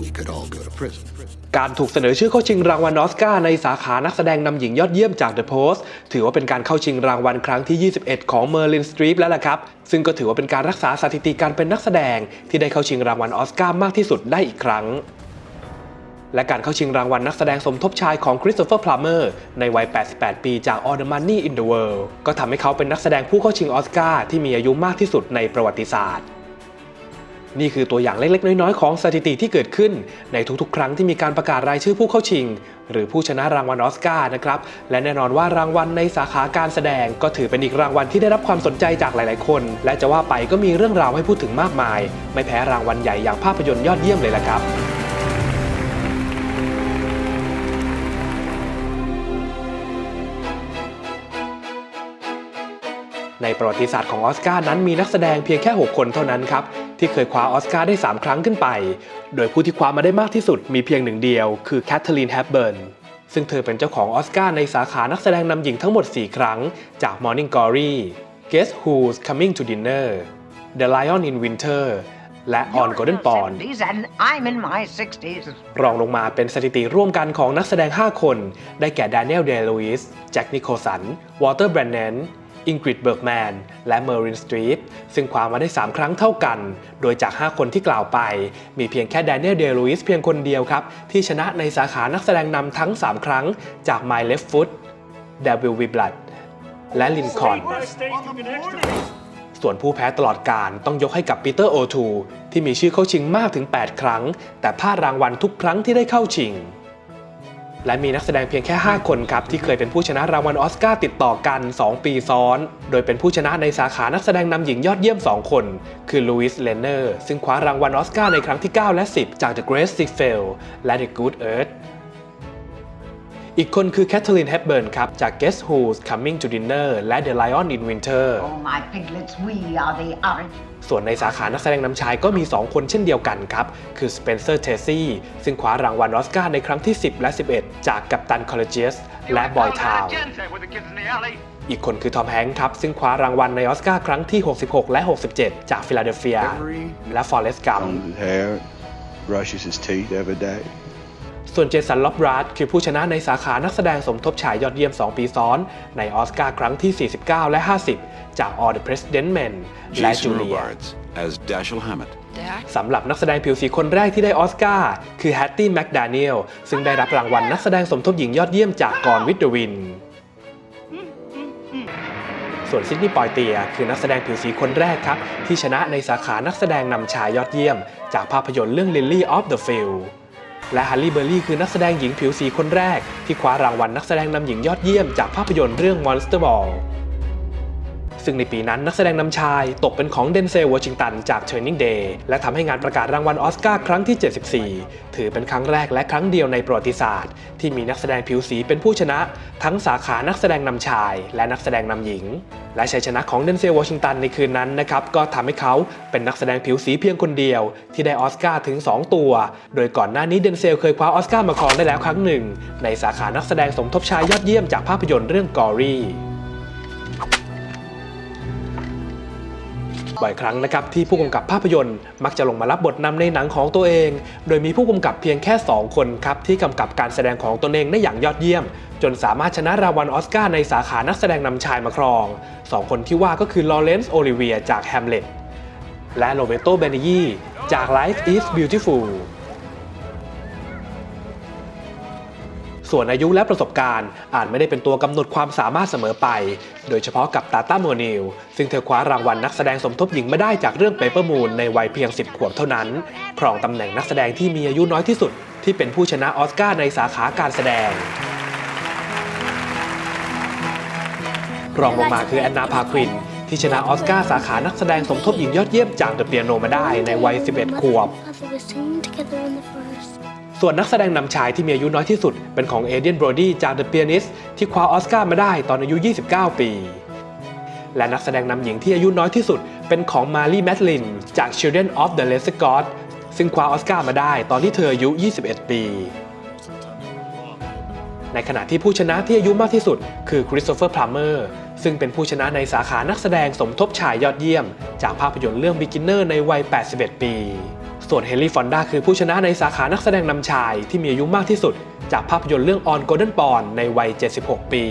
we could all go to prison. การถูกเสนอชื่อเข้าชิงรางวัลออสการ์ในสาขานักแสดงนำหญิงยอดเยี่ยมจาก The Post ถือว่าเป็นการเข้าชิงรางวัลครั้งที่ 21 ของ Meryl Streep แล้วล่ะครับ ซึ่งก็ถือว่าเป็นการรักษาสถิติการเป็นนักแสดงที่ได้เข้าชิงรางวัลออสการ์มากที่สุดได้อีกครั้ง และการเข้าชิงรางวัลนักแสดงสมทบชายของคริสโตเฟอร์พลาเมอร์ในวัย 88 ปีจาก All the Money in the World ก็ทำให้เขาเป็นนักแสดงผู้เข้าชิงออสการ์ที่มีอายุมากที่สุดในประวัติศาสตร์ นี่คือตัวอย่างเล็ก ๆ น้อย ๆ ของสถิติที่เกิดขึ้น ในทุกๆ ครั้งที่มีการประกาศรายชื่อผู้เข้าชิง หรือผู้ชนะรางวัลออสการ์นะครับ และแน่นอนว่ารางวัลในสาขาการแสดง ก็ถือเป็นอีกรางวัลที่ได้รับความสนใจจากหลาย ๆ คน และจะว่าไปก็มีเรื่องราวให้พูดถึงมากมาย ไม่แพ้รางวัลใหญ่อย่างภาพยนตร์ยอดเยี่ยมเลยล่ะครับในประวัติศาสตร์ของออสการ์นั้นมีนักแสดงเพียงแค่ 6 คนเท่านั้นครับ ที่เคยคว้าออสการ์ได้ 3 ครั้งขึ้นไป โดยผู้ที่คว้ามาได้มากที่สุดมีเพียงหนึ่งเดียว คือแคทเธอรีนแฮปเบิร์นซึ่งเธอเป็นเจ้าของออสการ์ในสาขานักแสดงนำหญิงทั้งหมด 4 ครั้ง จาก Morning Glory Guess Who's Coming to Dinner The Lion in Winter และ On Golden Pond You're in your 70s and I'm in my 60s. รองลงมาเป็นสถิติร่วมกันของนักแสดง 5 คน ได้แก่ Daniel Day-Lewis แจ็คนิโคลสัน วอเตอร์แบรนแนน อิงกริดเบิร์กแมน และเมอรินสตรีปซึ่งคว้ามาได้ 3 ครั้งเท่ากัน โดยจาก 5 คนที่กล่าวไป มีเพียงแค่ Daniel Day-Lewis เพียงคนเดียวครับ ที่ชนะในสาขานักแสดงนำทั้ง 3 ครั้งจาก My Left Foot There Will Be Blood และ Lincoln ส่วนผู้แพ้ตลอดการต้องยกให้กับปีเตอร์โอทูที่มีชื่อเข้าชิงมากถึง 8 ครั้ง แต่พลาดรางวัลทุกครั้งที่ได้เข้าชิง และมีนักแสดงเพียงแค่ 5 คนครับ ที่เคยเป็นผู้ชนะรางวัลออสการ์ติดต่อกัน 2 ปีซ้อน โดยเป็นผู้ชนะในสาขานักแสดงนำหญิงยอดเยี่ยม 2 คน คือลูอิสเลนเนอร์ซึ่งคว้ารางวัลออสการ์ในครั้งที่ 9 และ 10 จาก The Great Six Fell และ The Good Earth อีกคนคือแคทเธอรีนแฮปเบิร์นครับ จาก Guess Who's Coming to Dinner และ The Lion in Winter Oh, my piglets, we are the orange. ส่วนในสาขานักแสดงนำชายก็มี 2 คนเช่นเดียวกันครับ คือสเปนเซอร์เทซี่ซึ่งคว้ารางวัลออสการ์ในครั้งที่ 10 และ 11 จากกัปตันคอลเลเจสและบอยทาวอีกคนคือทอมแฮงค์ครับ ซึ่งคว้ารางวัลในออสการ์ครั้งที่ 66 และ 67 จากฟิลาเดลเฟีย และฟอเรสต์กัม rushes his teeth every day. ส่วนเจสันล็อบราดคือผู้ชนะในสาขานักแสดงสมทบชายยอดเยี่ยม 2 ปีซ้อน ในออสการ์ครั้งที่ 49 และ 50 จาก All the President Men และ Jason จูเลีย Robards as Dashiell Hammett. สำหรับนักแสดงผิวสีคนแรกที่ได้ออสการ์คือแฮตตี้แม d ดาเนียลซึ่งได้รับรางวัลนักแสดงสมทบหญิงยอดเยี่ยมจากกรวิทเดวิน ส่วนซิดนีย์ปอยเตีย คือนักแสดงผิวสีคนแรกครับ ที่ชนะในสาขานักแสดงนำชายยอดเยี่ยม จากภาพยนตร์เรื่อง Lily of the Field และฮัลลี่เบอร์รี่คือนักแสดงหญิงผิวสีคนแรก ที่คว้ารางวัลนักแสดงนำหญิงยอดเยี่ยมจากภาพยนตร์เรื่อง Monster Ball ซึ่งในปีนั้นนักแสดงนำชายตกเป็นของเดนเซลวอชิงตันจาก Turning Day และทำให้งานประกาศรางวัลออสการ์ครั้งที่ 74 ถือเป็นครั้งแรกและครั้งเดียวในประวัติศาสตร์ ที่มีนักแสดงผิวสีเป็นผู้ชนะ ทั้งสาขานักแสดงนำชาย และนักแสดงนำหญิง และชัยชนะของเดนเซลวอชิงตันในคืนนั้นนะครับก็ทำให้เขาเป็นนักแสดงผิวสีเพียงคนเดียว ที่ได้ออสการ์ถึง 2 ตัว โดยก่อนหน้านี้เดนเซลเคยคว้าออสการ์มาครองได้แล้วครั้งหนึ่ง ในสาขานักแสดงสมทบชายยอดเยี่ยมจากภาพยนตร์เรื่องกอรี่ บ่อยครั้งนะครับที่ผู้กำกับภาพยนตร์มักจะลงมารับบทนำในหนังของตัวเอง โดยมีผู้กำกับเพียงแค่ 2 คนครับที่กำกับการแสดงของตนเองได้อย่างยอดเยี่ยม จนสามารถชนะรางวัลออสการ์ในสาขานักแสดงนำชายมาครอง 2 คนที่ว่าก็คือลอเรนซ์โอลิเวียจากแฮมเล็ตและโรเบโตเบนิยีจาก Life is Beautiful ส่วนอายุและประสบการณ์ อาจไม่ได้เป็นตัวกำหนดความสามารถเสมอไป โดยเฉพาะกับตาต้าโมนิลซึ่งเธอคว้ารางวัลนักแสดงสมทบหญิงมาได้จากเรื่อง Paper Moon ในวัยเพียง 10 ขวบเท่านั้น ครองตำแหน่งนักแสดงที่มีอายุน้อยที่สุด ที่เป็นผู้ชนะออสการ์ในสาขาการแสดงรองลงมาคือแอนนาพาควินที่ชนะออสการ์สาขานักแสดงสมทบหญิงยอดเยี่ยมจากเดอะเปียโนมาได้ในวัย 11 ขวบ ส่วนนักแสดงนำชายที่มีอายุน้อยที่สุด เป็นของเอเดียนบรอดี้จาก The Pianist ที่คว้าออสการ์มาได้ตอนอายุ 29 ปี และนักแสดงนำหญิงที่อายุน้อยที่สุด เป็นของมารีแมดลินจาก Children of the l e s s God ซึ่งคว้าออสการ์มาได้ตอนที่เธออายุ 21 ปี ในขณะที่ผู้ชนะที่อายุมากที่สุด คือคริสโตเฟอร์พลาเมอร์ซึ่งเป็นผู้ชนะในสาขานักแสดงสมทบชายยอดเยี่ยม จากภาพยนตร์เรื่อง Beginner ในวัย 81 ปี ส่วนเฮนรี่ฟอนด้าคือผู้ชนะในสาขานักแสดงนำชายที่มีอายุมากที่สุด จากภาพยนตร์เรื่อง On Golden Pawn ในวัย 76 ปี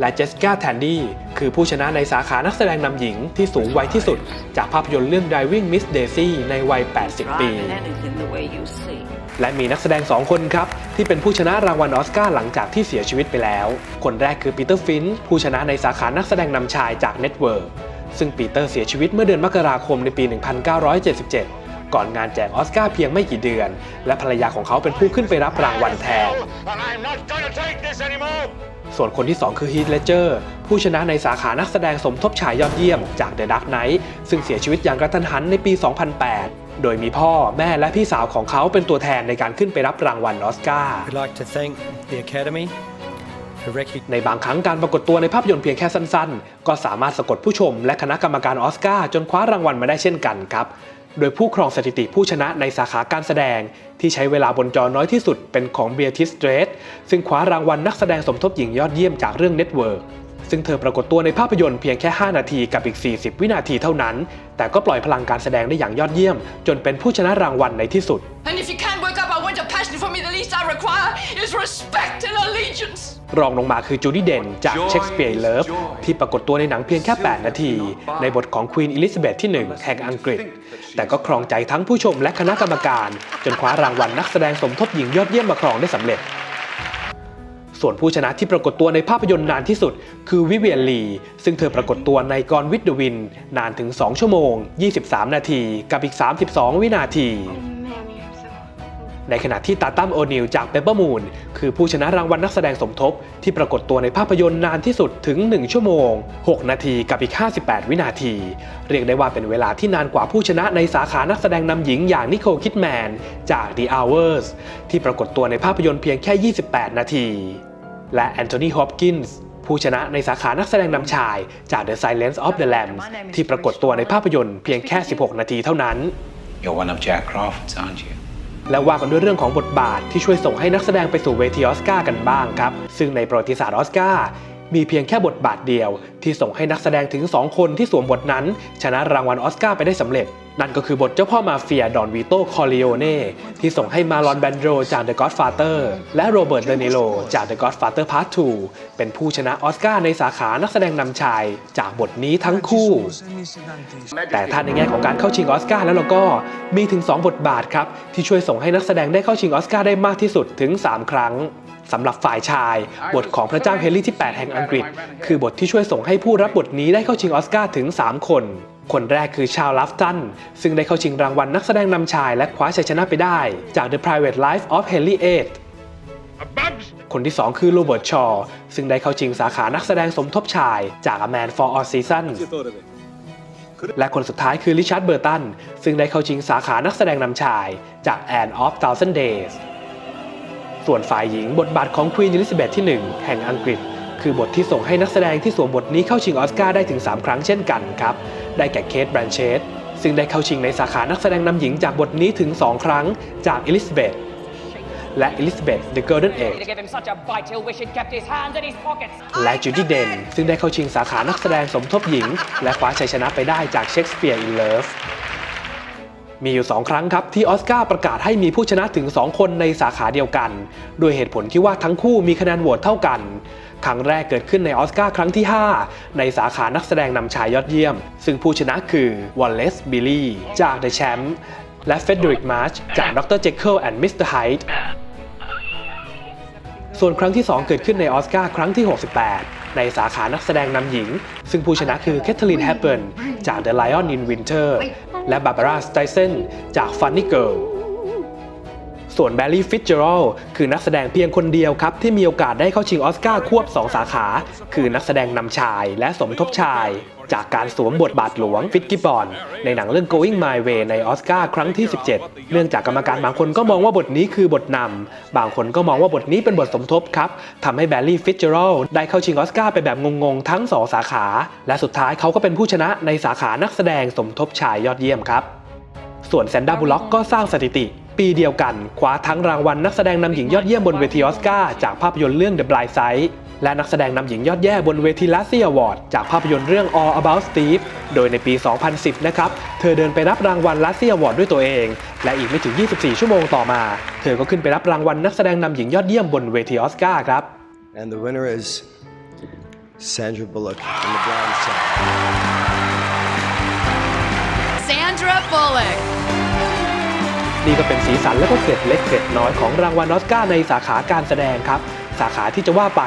และเจส s าแทนดี้คือผู้ชนะในสาขานักแสดงนำหญิงที่สูงวัยที่สุด จากภาพยนตร์เรื่อง Driving Miss Daisy ในวัย 80 ปี และมีนักแสดง2คนครับ ที่เป็นผู้ชนะรางวัลออสการ์หลังจากที่เสียชีวิตไปแล้ว คนแรกคือปีเตอร์ฟินผู้ชนะในสาขานักแสดงนำชายจากเน็ตเวิร์ซึ่งปีเตอร์เสียชีวิตเมื่อเดือนมกราคมในปี 1977 ก่อนงานแจกออสการ์เพียงไม่กี่เดือน และภรรยาของเขาเป็นผู้ขึ้นไปรับรางวัลแทน and I'm not going to take this anymore. ส่วนคนที่ 2 คือฮีทเลเจอร์ผู้ชนะในสาขานักแสดงสมทบชายยอดเยี่ยมจาก The Dark Knight ซึ่งเสียชีวิตอย่างกระทันหันในปี 2008โดยมีพ่อแม่และพี่สาวของเขาเป็นตัวแทนในการขึ้นไปรับรางวัลออสการ์ We'd like to thank the Academy for recognizing ในบางครั้งการปรากฏตัวในภาพยนตร์เพียงแค่สั้นๆ ก็สามารถสะกดผู้ชมและคณะกรรมการออสการ์จนคว้ารางวัลมาได้เช่นกันครับ โดยผู้ครองสถิติผู้ชนะในสาขาการแสดง ที่ใช้เวลาบนจอน้อยที่สุดเป็นของเบียทิสเดรสซึ่งคว้ารางวัลนักแสดงสมทบหญิงยอดเยี่ยมจากเรื่องเน็ตเวิร์กซึ่งเธอปรากฏตัวในภาพยนตร์เพียงแค่ 5 นาทีกับอีก 40 วินาทีเท่านั้น แต่ก็ปล่อยพลังการแสดงได้อย่างยอดเยี่ยม จนเป็นผู้ชนะรางวัลในที่สุด And if you can't work up I want your passion for me, the least I require is respect and allegiance. รองลงมาคือจูดี้เดนจากเชคสเปียร์เลิฟที่ปรากฏตัวในหนังเพียงแค่ 8 นาที ในบทของควีนอลิซาเบธที่ 1 แห่งอังกฤษ แต่ก็ครองใจทั้งผู้ชมและคณะกรรมการ จนคว้ารางวัลนักแสดงสมทบหญิงยอดเยี่ยมมาครองได้สำเร็จส่วนผู้ชนะที่ปรากฏตัวในภาพยนตร์นานที่สุด คือวิเวียนลี ซึ่งเธอปรากฏตัวในกรวิดเดวิน นานถึง 2 ชั่วโมง 23 นาที กับอีก 32 วินาที ในขณะที่ตาตั้มโอนิลจากเปเปอร์มูนคือผู้ชนะรางวัลนักแสดงสมทบ ที่ปรากฏตัวในภาพยนตร์นานที่สุดถึง 1 ชั่วโมง 6 นาทีกับอีก 58 วินาที เรียกได้ว่าเป็นเวลาที่นานกว่าผู้ชนะในสาขานักแสดงนำหญิงอย่างนิโคลคิดแมนจาก The Hours ที่ปรากฏตัวในภาพยนตร์เพียงแค่ 28 นาที และแอนโทนีฮอปกินส์ผู้ชนะในสาขานักแสดงนำชายจาก The Silence of the Lambs ที่ปรากฏตัวในภาพยนตร์เพียงแค่ 16 นาทีเท่านั้น You're one of Jack Crawford's, aren't you? และว่ากันด้วยเรื่องของบทบาทที่ช่วยส่งให้นักแสดงไปสู่เวทีออสการ์กันบ้างครับ ซึ่งในประวัติศาสตร์ออสการ์ มีเพียงแค่บทบาทเดียว ที่ส่งให้นักแสดงถึง 2 คนที่สวมบทนั้น ชนะรางวัลออสการ์ไปได้สำเร็จ นั่นก็คือบทเจ้าพ่อมาเฟียดอนวิโตคอริโอเน่ที่ส่งให้มาลอนแบนโดจาก The Godfather และโรเบิร์ตเดนิโลจาก The Godfather Part 2 เป็นผู้ชนะออสการ์ในสาขานักแสดงนำชาย จากบทนี้ทั้งคู่ แต่ถ้าในแง่ของการเข้าชิงออสการ์แล้วเราก็มีถึง 2 บทบาทครับที่ช่วยส่งให้นักแสดงได้เข้าชิงออสการ์ได้มากที่สุดถึง 3 ครั้ง สำหรับฝ่ายชาย บทของพระเจ้าเฮนรี่ที่ 8 แห่งอังกฤษ คือบทที่ช่วยส่งให้ผู้รับบทนี้ได้เข้าชิงออสการ์ถึง 3 คน คนแรกคือชาลลัฟตัน ซึ่งได้เข้าชิงรางวัลนักแสดงนำชายและคว้าชัยชนะไปได้ จาก The Private Life of Henry VIII คนที่ 2 คือโรเบิร์ตชอว์ซึ่งได้เข้าชิงสาขานักแสดงสมทบชายจาก A Man for All Seasons และคนสุดท้ายคือริชาร์ดเบอร์ตัน ซึ่งได้เข้าชิงสาขานักแสดงนำชายจาก Anne of Thousand Days ส่วนฝ่ายหญิงบทบาทของควีน e ลิซาเบธที่ 1 แห่งอังกฤษ คือบทที่ส่งให้นักแสดงที่สวมบทนี้เข้าชิงออสการ์ได้ถึง 3 ครั้งเช่นกันครับ ได้แก่เคทแบรนเชตซึ่งได้เข้าชิงในสาขานักแสดงนำหญิงจากบทนี้ถึง 2 ครั้งจากอลิซาเบธและอลิซาเบธ The Golden Age และจูดี้เดนซึ่งได้เข้าชิงสาขานักแสดงสมทบหญิง และคว้าชัยชนะไปได้จากเชคสเปียร์อินเลิฟ มีอยู่ 2 ครั้งครับที่ออสการ์ประกาศให้มีผู้ชนะถึง 2 คนในสาขาเดียวกัน โดยเหตุผลที่ว่าทั้งคู่มีคะแนนโหวตเท่ากัน ครั้งแรกเกิดขึ้นในออสการ์ครั้งที่ 5 ในสาขานักแสดงนำชายยอดเยี่ยม ซึ่งผู้ชนะคือวอลเลซบิลลี่จาก The Champ และเฟ d ดริกมาร์ชจาก Dr. Jekyll and Mr. Hyde ส่วนครั้งที่ 2 เกิดขึ้นในออสการ์ครั้งที่ 68 ในสาขานักแสดงนำหญิง ซึ่งผู้ชนะคือแคทเธอรีนแฮปเปิลจาก The Lion in Winter และบาร์บาร่าสไตเซนจาก Funny Girl ส่วนแบลลี่ฟิตเจอรัลคือนักแสดงเพียงคนเดียวครับ ที่มีโอกาสได้เข้าชิงออสการ์ควบ 2 สาขา คือนักแสดงนำชายและสมทบชาย จากการสวมบทบาทหลวงฟิตกิบอน ในหนังเรื่อง Going My Way ในออสการ์ครั้งที่ 17 เนื่องจากกรรมการบางคนก็มองว่าบทนี้คือบทนำ บางคนก็มองว่าบทนี้เป็นบทสมทบครับทำให้แบร์รี่ฟิตเจอรัลได้เข้าชิงออสการ์ไปแบบงง ๆ ทั้ง 2 สาขา และสุดท้ายเขาก็เป็นผู้ชนะในสาขานักแสดงสมทบชายยอดเยี่ยมครับ ส่วนแซนด้าบุล็อกก็สร้างสถิติ ปปีเดียวกันคว้าทั้งรางวัลนักแสดงนำหญิงยอดเยี่ยมบนเวทีออสการ์จากภาพยนตร์เรื่อง The Blind Side และนักแสดงนำหญิงยอดแย่บนเวที Lassie Award จากภาพยนตร์เรื่อง All About Steve โดยในปี 2010 นะครับ เธอเดินไปรับรางวัล Lassie Award ด้วยตัวเอง และอีกไม่ถึง 24 ชั่วโมงต่อมา เธอก็ขึ้นไปรับรางวัลนักแสดงนำหญิงยอดเยี่ยมบนเวทีออสการ์ครับ And the winner is Sandra Bullock in The Blind Side. Sandra Bullock. นี่ก็เป็นสีสันและก็เกร็ดเล็กเกร็ดน้อยของรางวัลออสการ์ในสาขาการแสดงครับ สาขาที่จะว่าไป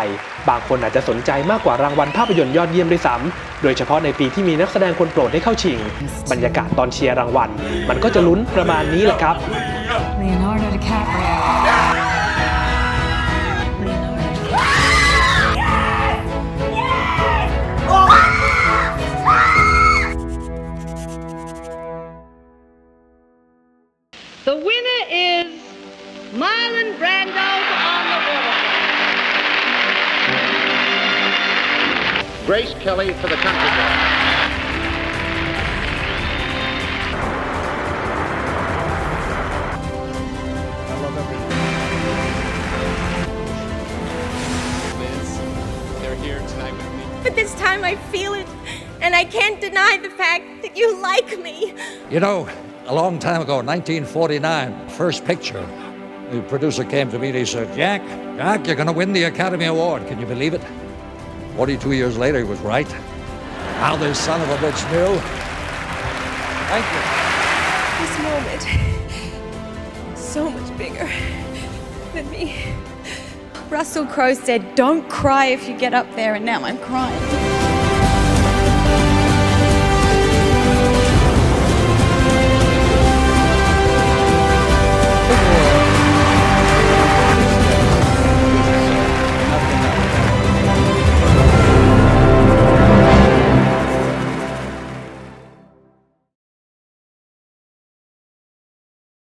บางคนอาจจะสนใจมากกว่ารางวัลภาพยนตร์ยอดเยี่ยมด้วยซ้ำโดยเฉพาะในปีที่มีนักแสดงคนโปรดได้เข้าชิง บรรยากาศตอนเชียร์รางวัล มันก็จะลุ้นประมาณนี้แหละครับ Leonardo DiCaprio. Grace Kelly for the country girl. I love everything. They're here tonight with me. But this time I feel it, and I can't deny the fact that you like me. You know, a long time ago, 1949, first picture, the producer came to me and he said, Jack, Jack, you're going to win the Academy Award. Can you believe it? 42 years later, he was right. How this son of a bitch knew. Thank you. This moment, so much bigger than me. Russell Crowe said, Don't cry if you get up there, and now I'm crying.